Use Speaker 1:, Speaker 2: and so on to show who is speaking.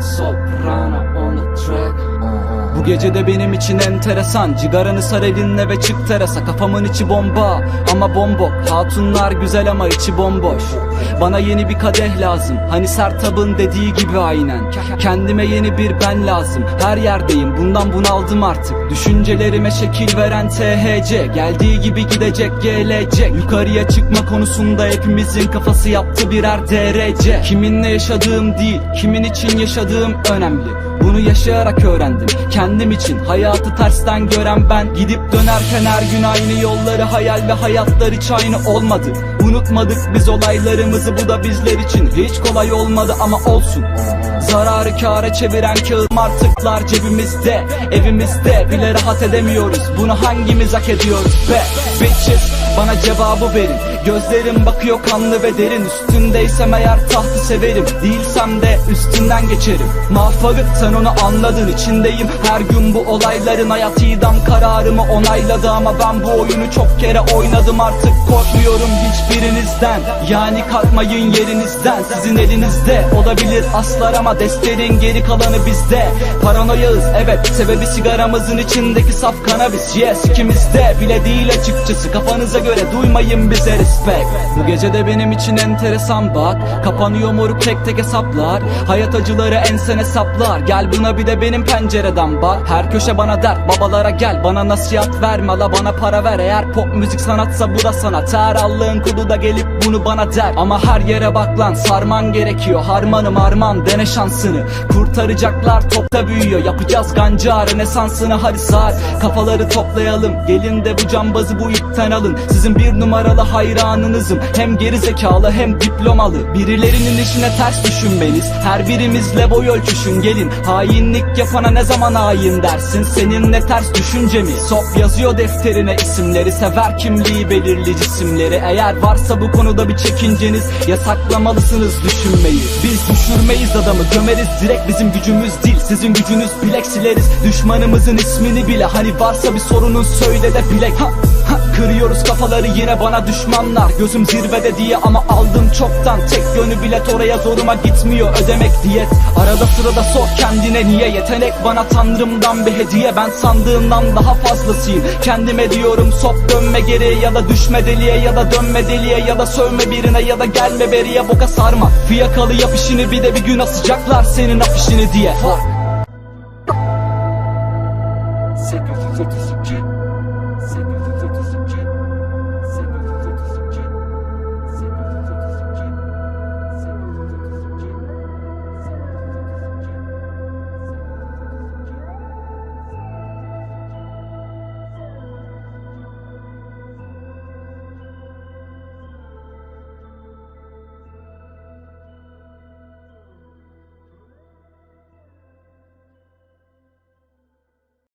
Speaker 1: soprano on the track. Bu gece de benim için enteresan. Cigaranı sar elinle ve çık terasa. Kafamın içi bomba ama bombo Hatunlar güzel ama içi bomboş. Bana yeni bir kadeh lazım. Hani Sertab'ın dediği gibi aynen. Kendime yeni bir ben lazım. Her yerdeyim. Bundan bunaldım artık. Düşüncelerime şekil veren THC Geldiği gibi gidecek gelecek Yukarıya çıkma konusunda hepimizin kafası yaptı birer derece Kiminle yaşadığım değil kimin için yaşadığım önemli bunu yaşayarak öğrendim. Kendim için hayatı tersten gören ben. Gidip dönerken her gün aynı yolları Hayal ve hayatlar hiç aynı olmadı. Unutmadık biz olaylarımızı Bu da bizler için. Hiç kolay olmadı ama olsun. Zararı kâra çeviren kağıt martıklar cebimizde Evimizde. Bile rahat edemiyoruz. Bunu hangimiz hak ediyoruz be? Bitches bana cevabı verin. Gözlerim bakıyor kanlı ve derin Üstündeysem eğer tahtı severim. Değilsem de üstünden geçerim. Mahfalık sen onu anladın içindeyim. Her gün bu olayların hayat idam kararımı onayladı. Ama ben bu oyunu çok kere oynadım. Artık korkmuyorum hiçbirinizden. Yani kalkmayın yerinizden. Sizin elinizde olabilir aslar ama Desterin geri kalanı bizde. Paranoyağız evet. Sebebi sigaramızın içindeki saf kanabis Yes ikimizde bile değil açıkçası. Kafanıza göre duymayın bize respect. Bu gece de benim için enteresan bak Kapanıyor moruk tek tek hesaplar. Hayat acıları ensene saplar Gel buna bir de benim pencereden bak. Her köşe bana dert babalara gel. Bana nasihat verme la bana para ver. Eğer pop müzik sanatsa bu da sanat. Her Allah'ın kulu da gelip bunu bana der. Ama her yere bak lan sarman gerekiyor. Harmanım harman dene şansını. Kurtaracaklar topta büyüyor. Yapacağız ganca rönesansını hadi sar. Kafaları toplayalım. Gelin de bu cambazı bu ipten alın. Sizin bir numaralı hayranınızım. Hem geri zekalı hem diplomalı. Birilerinin işine ters düşünmeniz. Her birimizle boy ölçüşün gelin. Hainlik yapana ne zaman hain dersin? Seninle ters düşünce mi Sop yazıyor defterine isimleri. Sever kimliği belirli cisimleri Eğer varsa bu konuda bir çekinceniz Yasaklamalısınız düşünmeyi. Biz düşürmeyiz adamı gömeriz. Direkt bizim gücümüz değil Sizin gücünüz bilek sileriz. Düşmanımızın ismini bile Hani varsa bir sorunun söyle de bilek. Ha, ha, Kırıyoruz kafaları yine bana düşmanlar. Gözüm zirvede diye ama aldım çoktan Tek yönü bilet oraya zoruma gitmiyor ödemek diyet. Arada sırada sor kendine niye yetenek bana tanrımdan bir hediye. Ben sandığımdan daha fazlasıyım. Kendime diyorum sop dönme geriye ya da düşme deliye Ya da dönme deliye ya da sövme birine ya da gelme beriye boka sarma. Fiyakalı yap işini bir de bir gün asacaklar senin afişini diye. Fuck.
Speaker 2: 832